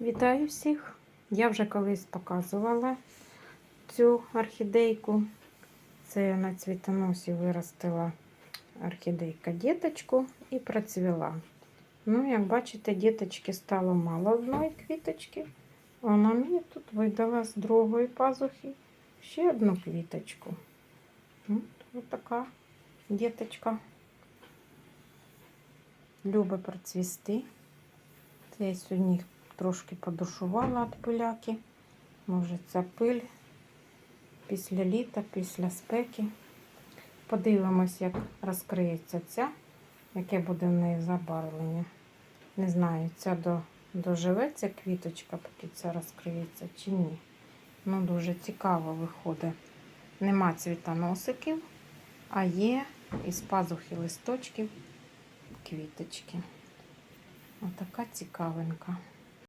Вітаю всіх! Я вже колись показувала цю орхідейку. Це я на цвітоносі виростила орхідейка діточку і процвіла. Ну, як бачите, діточки стало мало одної квіточки. Вона мені тут видала з другої пазухи ще одну квіточку. Ось така діточка. Любить процвісти. Я сьогодні їх трошки подушувала від пиляки. Може, ця пиль після літа, після спеки. Подивимось, як розкриється ця, яке буде в неї забарвлення. Не знаю, ця до, ця квіточка, поки ця розкриється чи ні. Ну, дуже цікаво виходить. Нема цвітоносиків, а є із пазухи листочків квіточки. Отака цікавинка.